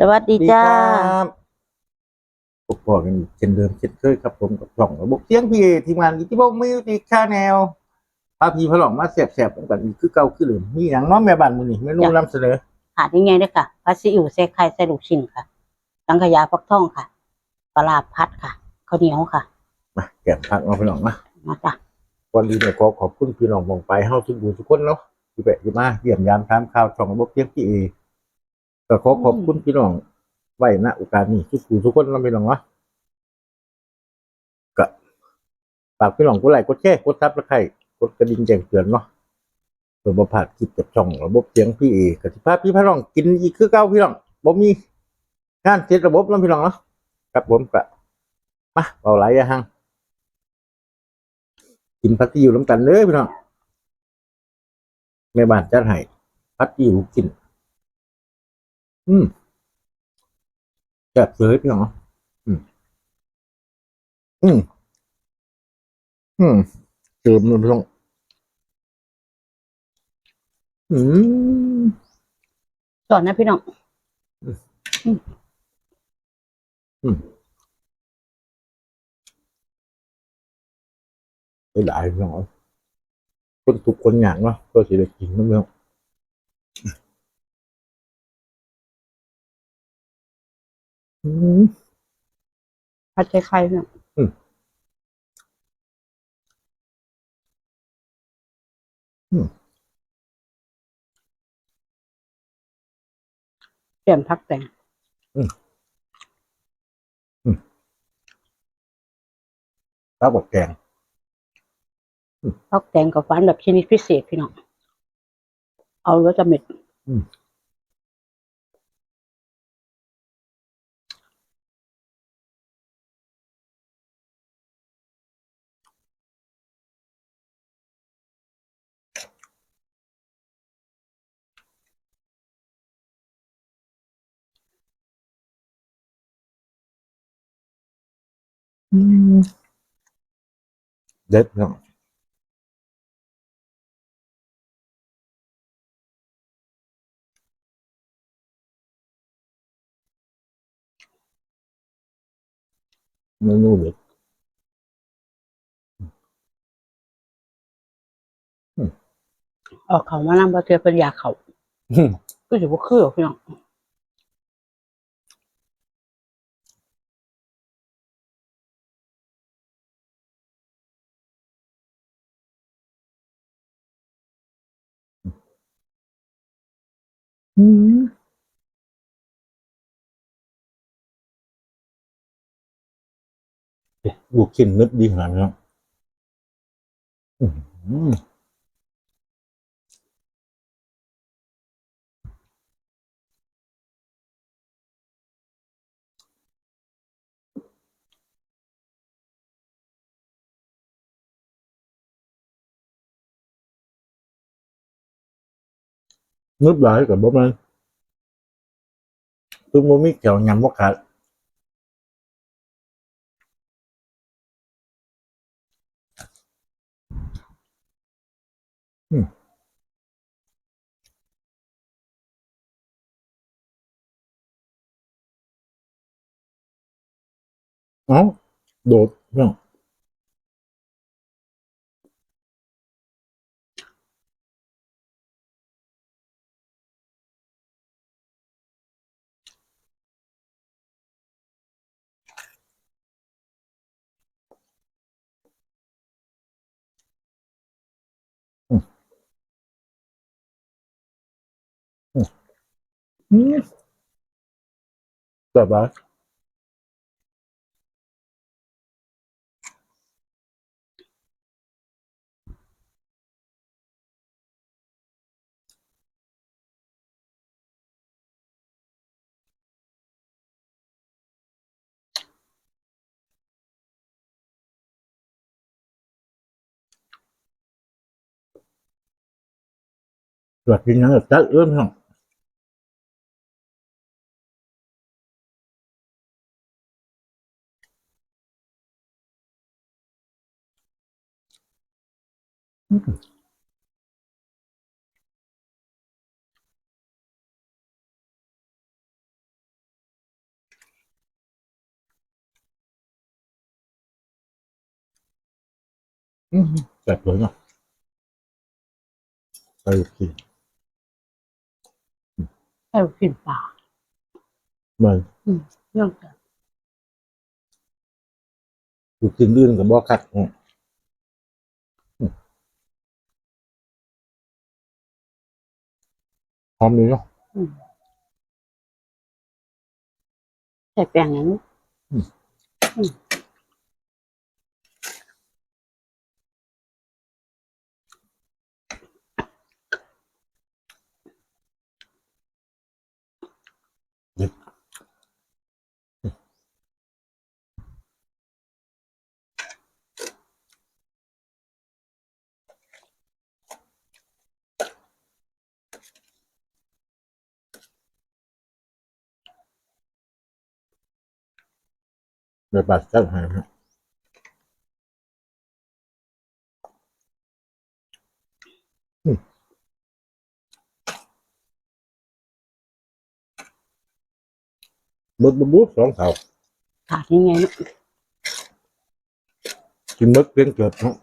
สวัสดีจ้าพบกันเช่นเดิมเช่นเคยครับผมกับช่องระบบเสียงพี่ทีมงานอิจิโบมิวสิกชาแนลพาพี่พลองมาแสบๆกันอีกคือเก่าคือเดิมมีอย่างน้องแม่บ้านมือนี่เมนูนำเสนอหาดยังไงด้วยค่ะผัดซีอิ๊วใส่ไข่ใส่ลูกชิ้นค่ะสังขยาฟักทองค่ะปลาร้าพัดค่ะข้าวเหนียวค่ะมาแก้มผักมาพี่น้องมามาจ้ะวันนี้เนี่ยขอขอบคุณพี่น้องมองไปเฮาทุกผู้ทุกคนเนาะที่แวะที่มาเยี่ยมยามถามข่าวช่องระบบเสียงพี่เอ ก็ขอขอบคุณพี่น้อง ไว้ณโอกาสนี้ทุกผู้ทุกคนเนาะพี่น้องเนาะก็ฝากพี่น้องกดไลค์กดแชร์กดซับสไครต์กดกระดิ่งแจ้งเตือนเนาะเปิดบพลาดคลิปกับช่องระบบเสียงพี่เอกสิภาพพี่พะน้องกินอีกคือเก้าพี่น้องบ่มีงานเสร็จระบบแล้วพี่น้องเนาะครับผมก็มาเบาไหลายอย่าหังกินพัตติอยู่น้ำกันเลยพี่น้องแม่บ้านจัดให้พัตติอยู่กิน อืมแซ่บเลยพี่น้องเนาะอืม อืม อืมเติมเลยพี่น้องอืมสอนนะพี่น้องได้หลายพี่น้องคนทุกคนอย่างเนาะก็สิได้กินน้ำเนาะ อืมผัดใส่ไข่พี่น้องอืมอืมเปลี่ยนพักแต่งข้าวบดแกงพักแต่งกับฟันแบบชนิดพิเศษพี่น้อง เอาแล้วจะเม็ดอืม เด็ดเนาะเมนูเด็ดเออกเขามานำบะเทือเป็นยาเขาอืมก็ถือว่าคือพี่น้อง อืม ลูกชิ้นนึดดีขนาดนี้เนาะอืม nước lại rồi bố ơi tôi mua miếng kẹo nhằm mất hại ừ. đó đồ không? Hmm. bác Luật cái nhắn được tắt ướm không? อืมแบบเลยเนาะใส่กินใส่กินปลาไม่อืมเรื่งกันอยู่กินอื่นกับบ่อคัดเนี่ย หอมดีเนาะใส่แป้งอย่างนี้ เดี๋ยวปัดจัดให้ฮะอืมหมดบุ๊บสองเท่าขาดยังไงเนาะกินหมดเพียงเกือบเนาะ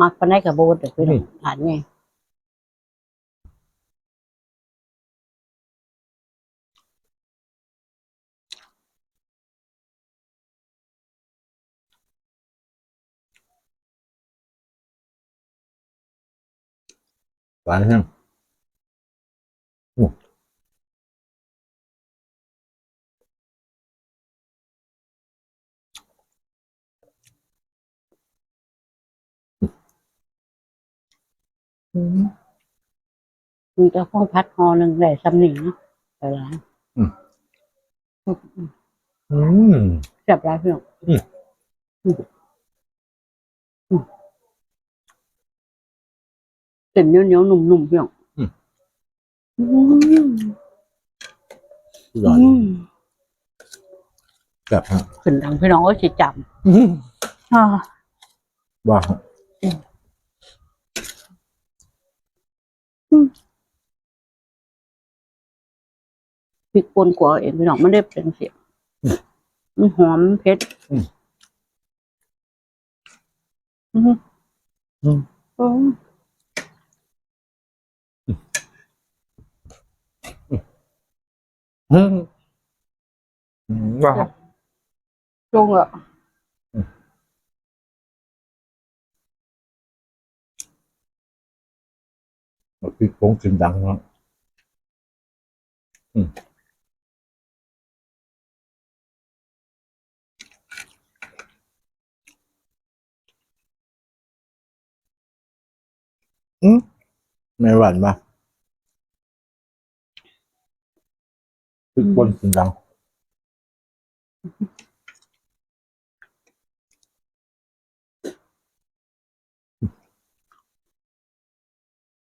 มักปานได้กับโบดเดี๋ยวไปดูขาดไง หวานแห้งอืมอืมมีกระเพาะพัดหอหนึ่งได้สำหนิงเนาะไปร้านอืม อืมเสียบร้านพี่น้องอืมอืมอืมเส้นเหนียวเหนียวๆหนุ่มหนุ่มๆพี่น้องอืมอืมอร่อยอืมแบบฮะขึ้นดังพี่น้องก็จะจอืมำอ่าว่าฮะพริกป่นกว่าเองพี่น้องไม่ได้เป็นเสียงมันหอมเผ็ดอืมอืม อืมอืมอืมว่าฮะจงอะพี่คง กินดังเนาะอืมอืมไม่หวาน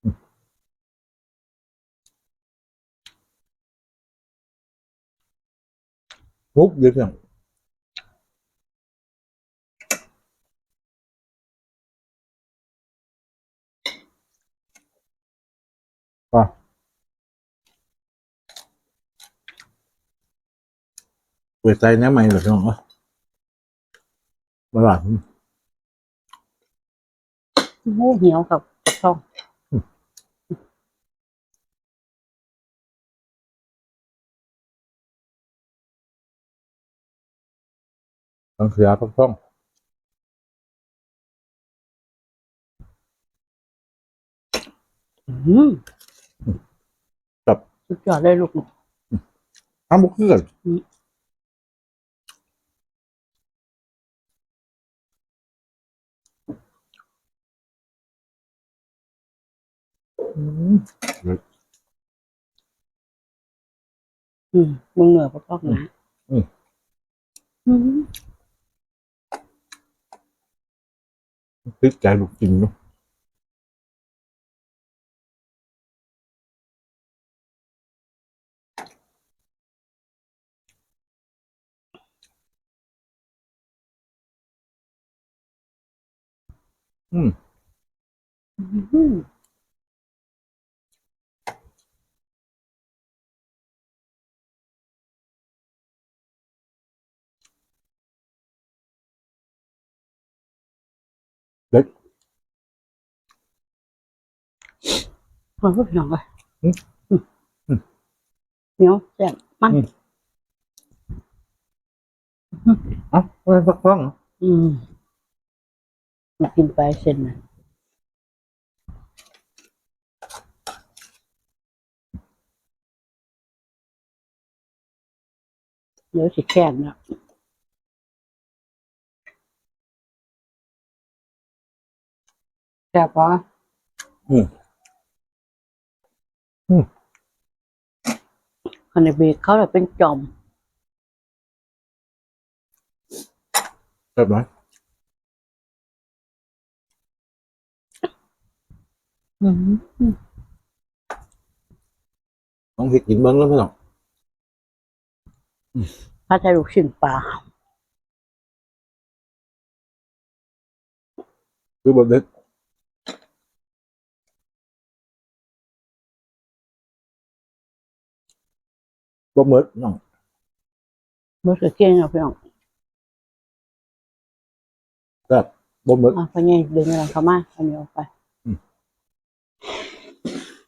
ปะพี่คนกินดัง มุกเยอะจังป่ะ เปิดใจแน่ไหมเหรอน้องอะมาหลังโอ้เหี่ยวกับกับช่องทั้งเสียทั้งท่องอืมกับสุดยอดเลยลูกทำบุกเกือ อืมอืมอืมมึงเหนือกับช่องนะอืม อืมติดใจลูกกินเนาะอืม อืม มันก็พี่น้องเลยอืมอืมเหนียวแซ่บมันอืม เอ้าทำไมฟักทองเหรออืมมากินไปเส้นน่ะเดี๋ยวสิแค่นนะแซ่บปะอืม คันในเบรกเขาเลยเป็นจอมเรียบร้อยอืมต้องพริกกินเบิ้งแล้วพี่น้องถ้าจะลูกชิ้นปลาคือบดเด็ก บ่เหมือนน้องเมื่อกี้เก่งเอาพี่น้องแบบบ่เหมือนอะพอไงดึงอะไรเข้ามาเอานี้ออกไป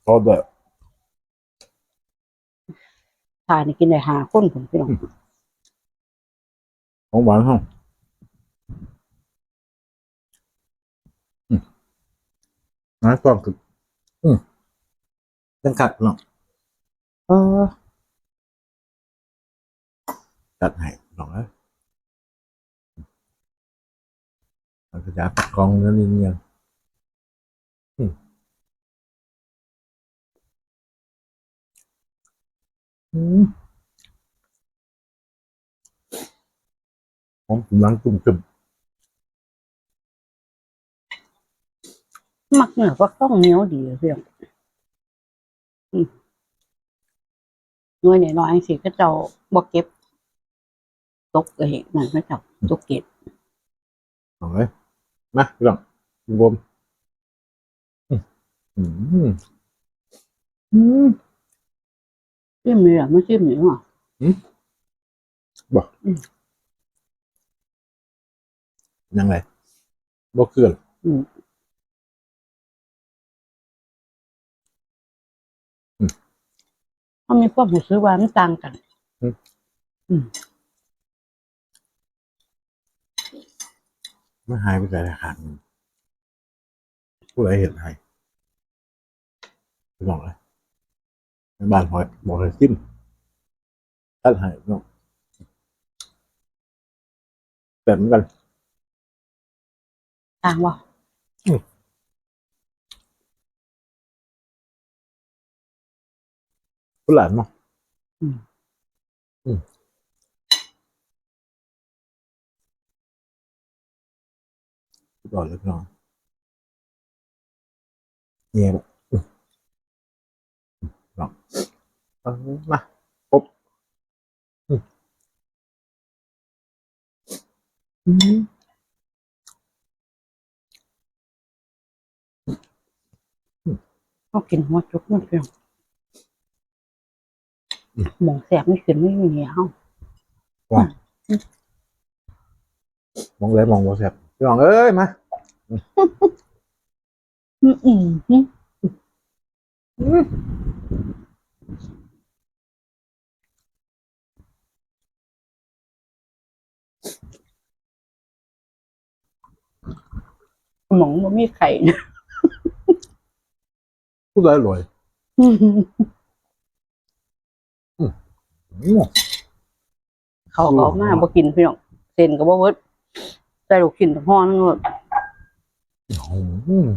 พอแบบทานนี่กินได้หาคนผมพี่น้องของหวานห้องอืมน้อยกว่าคืออืมยังกัดเนาะเออ จัดให้หน่อยเราจะจับกองเนื้อนิดเดียวอืมอืมผมกำลังจุ่มจุ่มมักเนื้อก็ต้องเหนียวดีอะพี่น้องอืมหน่วยน้อยๆสิก็เจ้าบ่เก็บ ตกเอ้นั่นไม่เจ้าตกเก็บหน่อยมาพี่น้องรวมอืมอืมอืมจิ้มเนื้อไม่จิ้มเนื้อยังไงบ่เคลื่อนเขามีความรู้สึกว่ามันต่างกันไม่ หายไปแต่ละครั้งผู้ใดเห็นหายพี่น้องเลยในบ้านหอยบอกเลยจิ้มตัดใหายน้องแต่เหมือนกันต่างว่าผู้หลานเนาะอืม ก่อนเลยพี่น้องเนี่ยแบบอืมลองเอามาปุ๊บอืมอืมเขากินหัวจุกมันพี่น้องหมองแสบไม่ขึ้นไม่มีเหนียวมองเลยมองว่าแซ่บ พี่น้องเอ้ยมาอืมอืมอืมหมองมันมีไข่นะพูดได้อร่อยอืมเขาก็เอามาบ่กินพี่น้องเส้นก็บ่เวิร์ดใส่ลูกชิ้นทั้งห่อนึงเลยอืม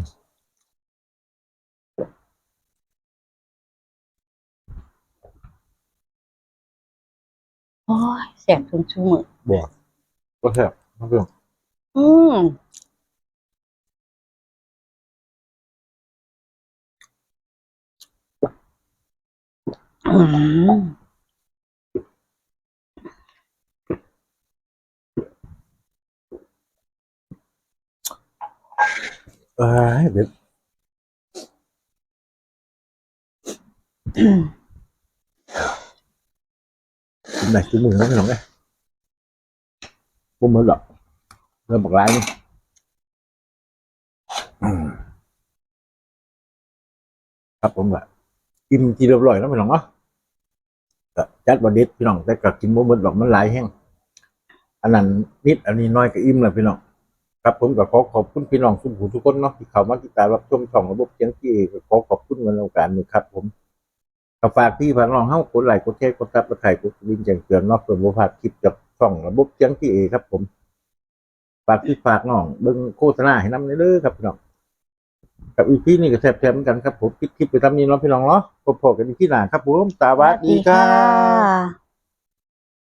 โอ้ยแสบทุนชุ่มมือบอกก็แซ่บมากเลยอืมอืม เอ้ยเด็ดกินไหนกินมือแล้วพี่น้องเลยพวกมันหรอกเริ่มบอกร้ายนี่ครับผมก็กินกินเรียบร้อยแล้วพี่น้องเนาะจัดบไดเด็ดพี่น้องแต่ก็กินบ่หมดหรอกมันหลายแห้งอันนั้นนิดอันนี้น้อยก็อิ่มแล้วพี่น้อง ครับผมก็ขอขอบคุณพี่น้องทุกผู้ทุกคนเนาะที่เข้ามาติดตามรับชมช่องระบบเสียงที่ขอขอบคุณวันโอกาสนี้ครับ ผมก็ฝากพี่ฝากน้องเฮากดไลค์กดแชร์กดซับสไครต์กดกระดิ่งแจ้งเตือนเนาะเพื่อบ่พลาดคลิปจากช่องระบบเสียงที่เอครับ ผมฝากพี่ฝากน้องเบิ่งโฆษณาให้น้ำเด้อครับพี่น้องกับอีพีนี้ก็แซ่บๆเหมือนกันครับผมปิดคลิปไปทำนี้เนาะพี่น้องเนาะพบๆกันอีกที่หน้าครับผมสวัสดีครับ